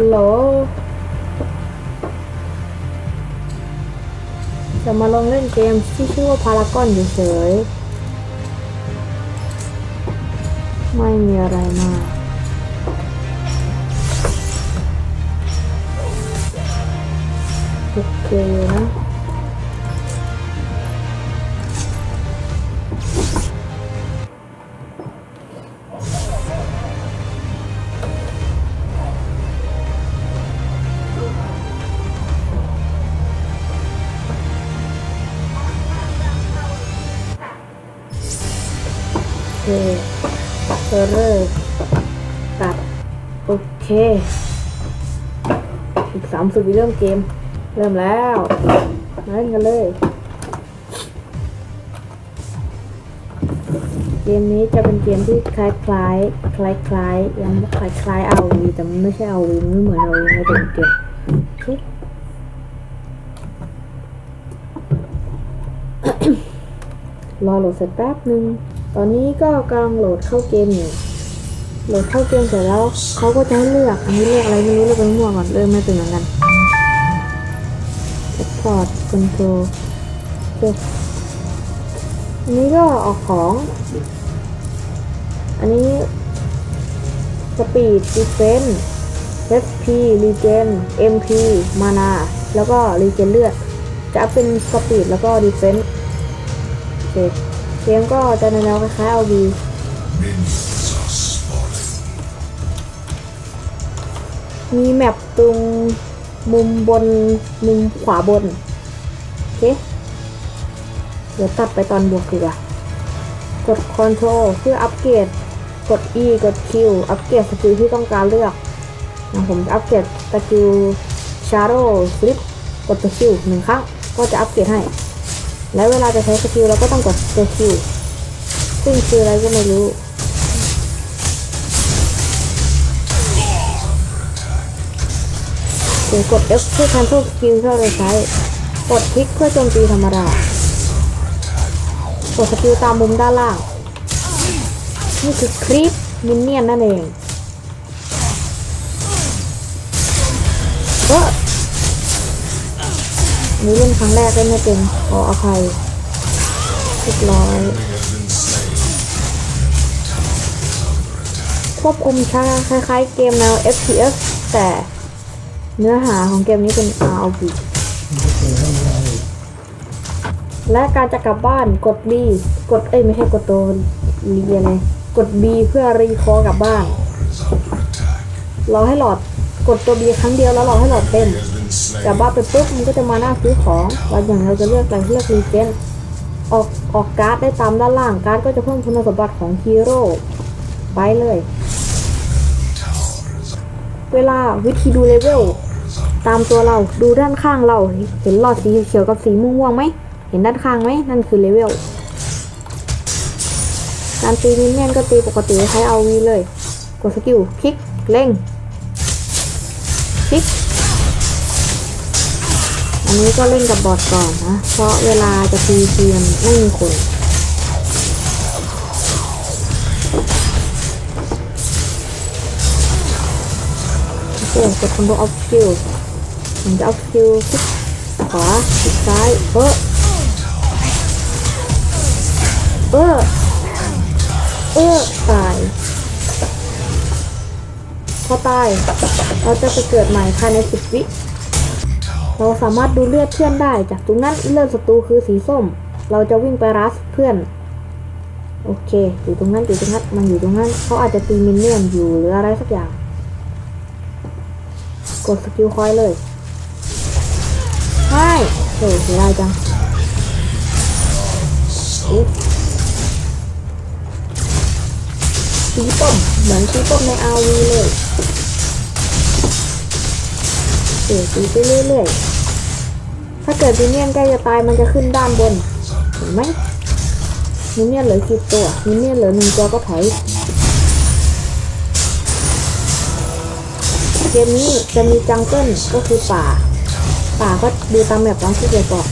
ฮัลโหลจะมาลองเล่นเกมที่ชื่อว่าพารากอนเฉยๆไม่มีอะไรมากโอเคนะามสิบวิเริ่มเกม เริ่มแล้วมาเล่นกันเลย เกมนี้จะเป็นเกมที่คล้ายคล้ายๆคล้ายคล้ายๆยังคล้ายคล้ายเอาวีแต่มันไม่ใช่เอาวีไม่เหมือนเอาวีไม่เป็นเกมโอเครอโหลดเสร็จแป๊บหนึ่งตอนนี้ก็กำลังโหลดเข้าเกมอยู่ โหลดเข้าเกมเสร็จแล้วเขาก็จะให้เลือกอันนี้เลือกอะไรไม่รู้เลือกไปมั่วก่อนเริ่มไม่เป็นเหมือนกัน Support Control เลือกอันนี้ก็ออกของ อันนี้ Speed Defense HP Regen MP Mana แล้วก็ Regen เลือดจะเป็น Speed แล้วก็ Defense โอเคเกมก็จะในแนวคล้ายๆ LV มีแมปตรงมุมบนมุมขวาบน โอเค เดี๋ยวตัดไปตอนบวกดีกว่ากด Ctrl เพื่ออัปเกรด กด E กด Q อัปเกรดสกิลที่ต้องการเลือกอย่างผมอัปเกรดสกิล Shadow Flip กดตัว Q หนึ่งครั้งก็จะอัปเกรดให้ แล้วเวลาจะใช้สกิลเราก็ต้องกดตัว Q ซึ่งคืออะไรก็ไม่รู้ หรือกด F เพื่อ cancel สกิลที่เราจะใช้ กดคลิกเพื่อโจมตีธรรมดา กดสกิลตามมุมด้านล่าง นี่คือคลิปมินเนี่ยนนั่นเองเออนี่เล่นครั้งแรกเล่นไม่เป็นขออภัยเรียบร้อย ควบคุมช้าคล้ายๆเกมแนว FPS แต่ เนื้อหาของเกมนี้เป็น ROV และการจะกลับบ้านกด B กดเอ้ยไม่ใช่กดตัวรีอะไรกด B เพื่อรีคอกลับบ้านรอให้หลอดกดตัว B ครั้งเดียวแล้วรอให้หลอดเต็มกลับบ้านไปปุ๊บมันก็จะมาหน้าซื้อของเราอย่างเราจะเลือกอะไรเลือกรีเจนออกออกการ์ดได้ตามด้านล่างการ์ดก็จะเพิ่มคุณสมบัติของฮีโร่ไปเลย เวลาวิธีดูเลเวล ตามตัวเราดูด้านข้างเราเห็นหลอดสีเขียวกับสีม่วงไหมเห็นด้านข้างไหมนั่นคือเลเวลการตีมินเนี่ยนก็ตีปกติใช้เอาวีเลย กดสกิลคลิกเร่งคลิกอันนี้ก็เล่นกับบอทก่อนนะ เพราะเวลาจะตีเทียมไม่มีคนโอเคกดคอมโบออฟสกิล ผมจะออฟสกิลคลิกขวาคลิกซ้ายเออเออเออตาย พอตาย เราจะไปเกิดใหม่ภายในสิบวิ เราสามารถดูเลือดเพื่อนได้ จากตรงนั้นเลือดศัตรูคือสีส้ม เราจะวิ่งไปรัสเพื่อน โอเค อยู่ตรงนั้นอยู่ตรงนั้น มันอยู่ตรงนั้น เขาอาจจะตีมินเนี่ยนอยู่หรืออะไรสักอย่าง กดสกิลคอยเลย ไม่โหเสียดายจังอุ๊ยตีป้อมเหมือนตีป้อมในอาวีเลยเอ๋ตีไปเรื่อยๆ ถ้าเกิดมินเนี่ยนใกล้จะตายมันจะขึ้นด้านบน เห็นไหมมินเนี่ยนเหลือสิบตัวมินเนี่ยนเหลือหนึ่งตัวก็ถอยเกมนี้จะมีจังเกิลก็คือป่า ป่าก็ดูตามแบบร้านที่เดียวก่อน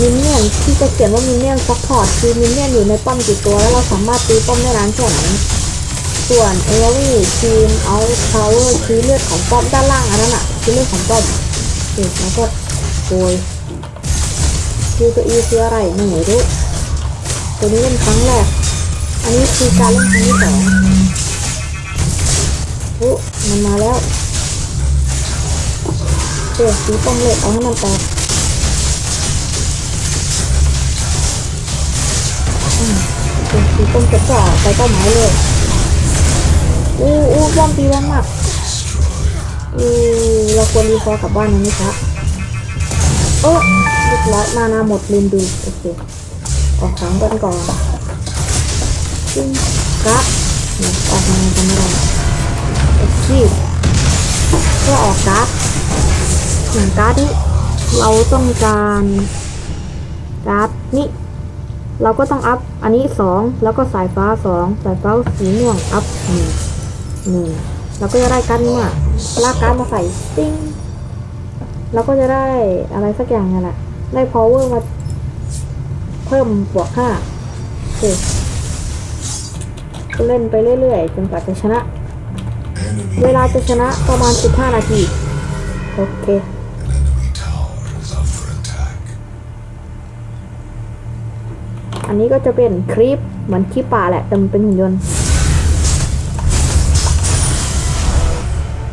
มินเนี่ยนที่จะเขียนว่ามินเนี่ยนซัพพอร์ตคือมินเนี่ยนอยู่ในป้อมกี่ตัว แล้วเราสามารถตีป้อมได้นานแค่ไหนส่วนเอลวี่ทีมเอาพาวเวอร์ชี้เลือดของป้อมด้านล่างอันนั้นอะชี้เลือดของป้อมเด็กแล้วก็โกยคือตัวอีคืออะไรไม่รู้ตัวนี้เป็นครั้งแรก อันนี้คือการเล่นครั้งที่สองโอ้มันมาแล้ว เด็กสีป้อมเหล็กเอาให้มันแตกอืมเด็กสีป้อมจะจ่อไปเป้าหมายเลยอู้อู้ป้อมตีแรงมากอู้เราควรรีคอร์กลับบ้านนะนี่ครับโอ้เรียบร้อยมานาหมดลืมดูโอเคออกขังกันก่อนจึงครับออกมาจะไม่ได้โอเคก็ออกการ์ ดหนึ่งการ์ดนี้เราต้องการการ์ดนี้เราก็ต้องอัพอันนี้สองแล้วก็สายฟ้าสองสายฟ้าสีม่วงอัพหนึ่งหนึ่งเราก็จะได้การ์ดนี้มาลากการ์ดมาใส่ติ้งเราก็จะได้อะไรสักอย่างนี่นแหละได้ power มาเพิ่มบวกห้าโอเคเล่นไปเรื่อยๆจนกว่าจะชนะ เวลาจะชนะประมาณ 15 นาที โอเค อันนี้ก็จะเป็นคลิปเหมือนคลิปป่าแหละแต่มันเป็นหุ่นยนต์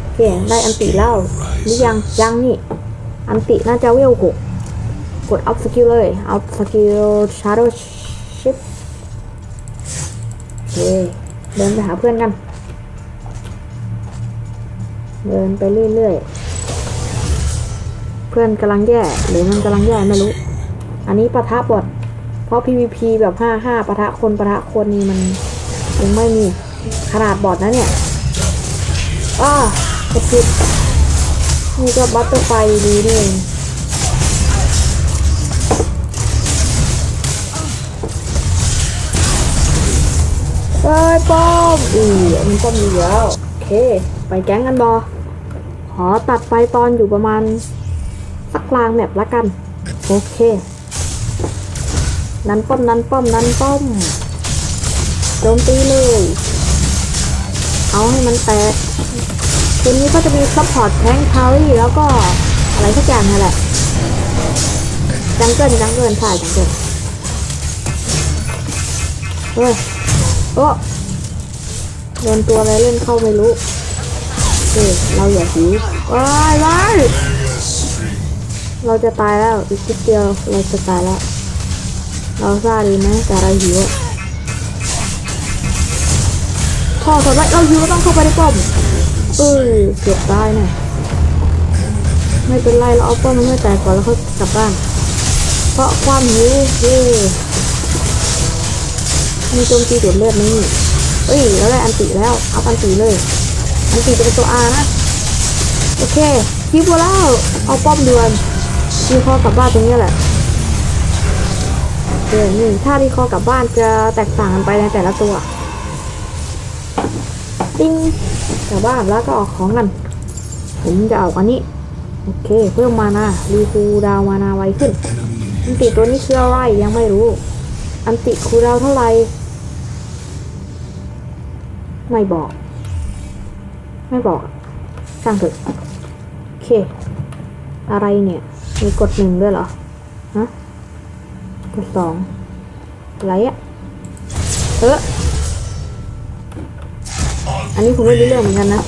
โอเคได้อันติแล้วหรือยังยังนี่ อันติน่าจะเวลหกกดอัพสกิลเลยอัพสกิลชาร์โดชิปโอเคเดินไปหาเพื่อนกัน เดินไปเรื่อยๆ เพื่อนกำลังแย่หรือมันกำลังแย่ไม่รู้ อันนี้ปะทะบอด ราะ PVP แบบห้าห้าปะทะคนปะทะคนนี่มันยังไม่มีขนาดบอดนะเนี่ยอ้ากดผิดนี่ก็บัตเตอร์ไฟดีนี่เองเอ้ยป้อมอีอันนี้ป้อมดีแล้วโอเค ไปแก๊งกันบอขอตัดไปตอนอยู่ประมาณสักกลางแมปละกัน โอเค นั้นป้อมนั้นป้อมนั้นป้อมโจมตีเลย เอาให้มันแตกทีนี้ก็จะมีซัพพอร์ตแทงคารี่แล้วก็อะไรสักอย่างนั่นแหละจังเกิลจังเกิลใช่จังเกิลเฮ้ยโอ้โดนตัวอะไรเล่นเข้าไม่รู้เฮ้ยเราอย่าหิวว้ายว้ายเราจะตายแล้วอีกนิดเดียวเราจะตายแล้ว เราซาดีไหมแต่เราหิวอะพอสำหรับเราหิวก็ต้องเข้าไปในป้อมเออเกือบตายเนี่ยไม่เป็นไรเราเอาป้อมมันไม่แตกก่อนแล้วเขากลับบ้าน เพราะความหิวเย่มีโจมตีดูดเลือดนี่เอ้ยแล้วได้อันติแล้วเอาอันติเลย อันติจะเป็นตัว R นะโอเคคิวแล้วเอาป้อมเดือนมีคอกลับบ้านตรงนี้แหละ เดี๋ยวนี่ถ้ารีคอร์กลับบ้านจะแตกต่างกันไปในแต่ละตัวติ้งกลับบ้านแล้วก็ออกของกัน ผมจะเอาอันนี้ โอเค เพิ่มมานารีคูดาวมานาไวขึ้น อันติตัวนี้คืออะไรยังไม่รู้ อันติคูลดาวเท่าไหร่ไม่บอก ไม่บอกช่างเถอะโอเค อะไรเนี่ย มีกดหนึ่งด้วยเหรอฮะ กดสองอะไรอะเอออันนี้ผมไม่รู้เรื่องเหมือนกันนะ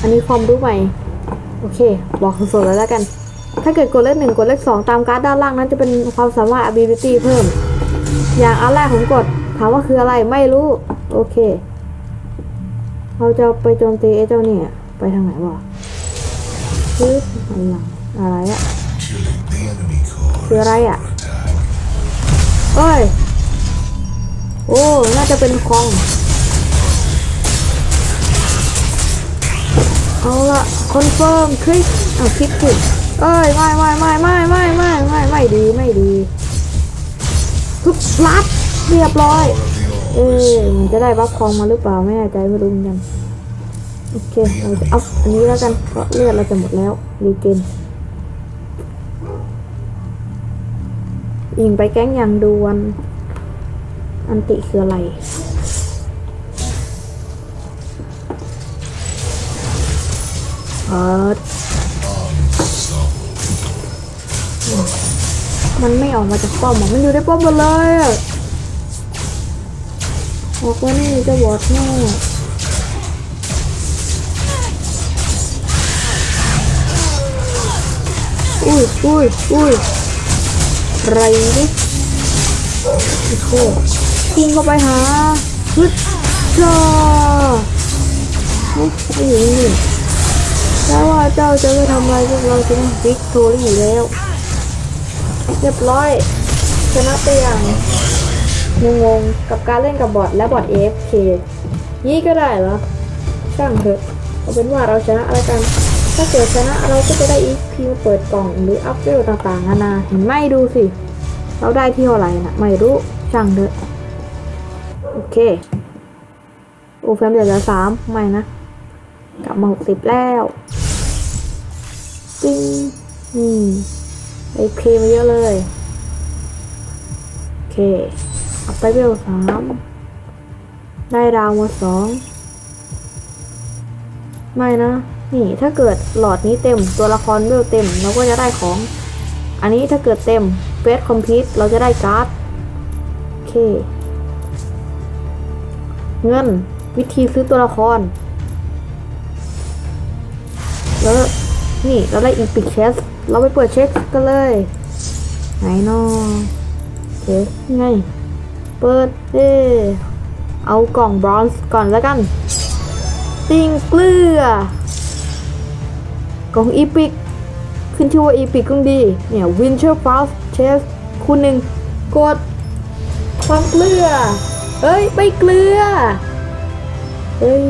อันนี้ความรู้ใหม่ โอเค บอกสดๆเลยแล้วกัน ถ้าเกิดกดเลขหนึ่งกดเลขสองตามการ์ดด้านล่างนั้นจะเป็นความสามารถ ability เพิ่ม อย่างอันแรกผมกด ถามว่าคืออะไรไม่รู้ โอเค เราจะไปโจมตีไอ้เจ้าเนี่ย ไปทางไหนวะคืออะไรอย่างอะไรอะ คืออะไรอะเอ้ย โอ้ น่าจะเป็นคอง เอาละคอนเฟิร์มคลิกเอาคลิกผิดเอ้ย ไม่ไม่ไม่ไม่ไม่ไม่ไม่ไม่ดีไม่ดีทุบลัดเรียบร้อย เอ้ยมันจะได้บัฟคองมาหรือเปล่าไม่แน่ใจไม่รู้เหมือนกัน โอเค เราจะเอาอันนี้แล้วกันเพราะเลือดเราจะหมดแล้วรีเกน ยิงไปแก้งอย่างด่วน อันติคืออะไรเออมันไม่ออกมาจากป้อมมันอยู่ในป้อมหมดเลยบอกว่านี่จะบอดแน่อุ้ยอุ้ยอุ้ย ไรนี่โอ้โหพุ่งเข้าไปหาฮึดจ้าไม่อยู่นี่แล้วว่าเจ้าจะไม่ทำอะไรพวกเราจะต้วิกโทรี่แล้ว เรียบร้อยชนะไปอย่างงงๆกับการเล่นกับบอทและบอท AFK ยี่ก็ได้เหรอช่างเถอะเอาเป็นว่าเราชนะอะไรกัน ถ้าเกิดชนะเราก็จะได้ EP มาเปิดกล่องหรืออัพเวลต่างๆนานาเห็นไหมดูสิ เราได้ที่เท่าไหร่นะไม่รู้ช่างเถอะโอเค โอ้แฟมเดือดเหลือสามไม่นะ กลับมาหกสิบแล้วติ้งนี่ไอเคมาเยอะเลย โอเคอัพไปเวลสามได้ดาวมาสองไม่นะ นี่ถ้าเกิดหลอดนี้เต็มตัวละครเวลเต็มเราก็จะได้ของ อันนี้ถ้าเกิดเต็มเฟสคอมพิวเราจะได้การ์ดโอเค เงินวิธีซื้อตัวละคร แล้วนี่เราได้อีพิกเชสเราไปเปิดเช็คกันเลย ไหนนอโอเคไง เปิดเอเอากล่องบรอนซ์ก่อนแล้วกัน ติงเกลือ กล่องอีพิกขึ้นชื่อว่าอีพิกก็ดี เนี่ยวินเชอร์ฟาสเชสคุณหนึ่งกดความเกลือ เอ้ย ไม่เกลือเอ้ย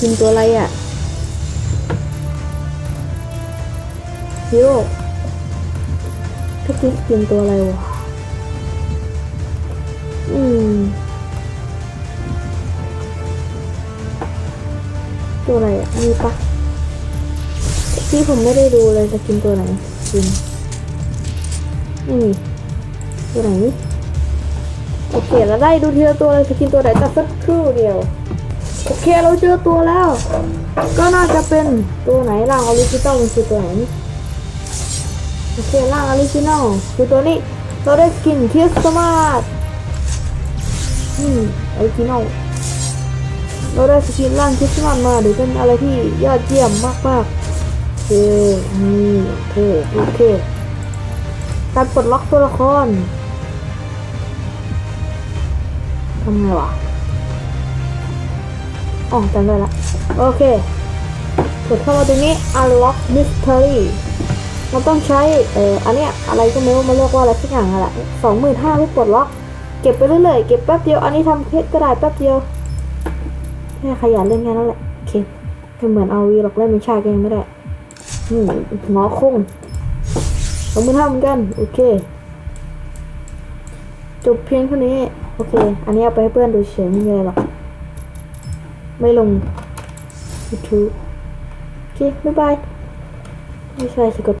กินตัวอะไรอะฮิโร่ถ้ากินกินตัวอะไรวะ อืม ตัวอะไรอะ มีปะ ที่ผมไม่ได้ดูเลยจะกินตัวไหนกินไม่มีตัวไหนโอเคแล้วได้ดูทีละตัวเลยจะกินตัวไหนแต่สักครู่เดียวโอเคเราเจอตัวแล้ว ก็น่าจะเป็นตัวไหนล่างออริจินอลมันคือตัวไหนโอเคร่างออริจินอลคือตัวนี้เราได้สกินคริสต์มาสอืมออริจินอลเราได้สกินร่างคริสต์มาสมาหรือเป็นอะไรที่ยอดเยี่ยมมากมากๆ เคนี่โอเค โอเค การปลดล็อกตัวละครทำไงวะอ๋อจำได้ละ โอเคกดเข้ามาตรงนี้ unlock mystery เราต้องใช้ เอ่อ อันเนี้ย อะไรก็ไม่รู้มันเรียกว่าอะไรสักอย่างอะไรสองหมื่นห้าเพื่ปลดล็อก เก็บไปเรื่อยๆ เก็บแป๊บเดียว อันนี้ทำเพชรก็ได้แป๊บเดียวแค่ขยันเล่นแค่นั้นแหละ โอเค เหมือนเอาวีหรอกเล่นไม่ใช่ก็ยังไม่ได้ อืมงอคงสองหมื่นห้าเหมือนกัน โอเค จบเพียงเท่านี้ โอเค อันนี้เอาไปให้เพื่อนดูเฉยไม่มีอะไรหรอก ไม่ลง YouTube โอเค บ๊ายบาย ไม่ใช่สกด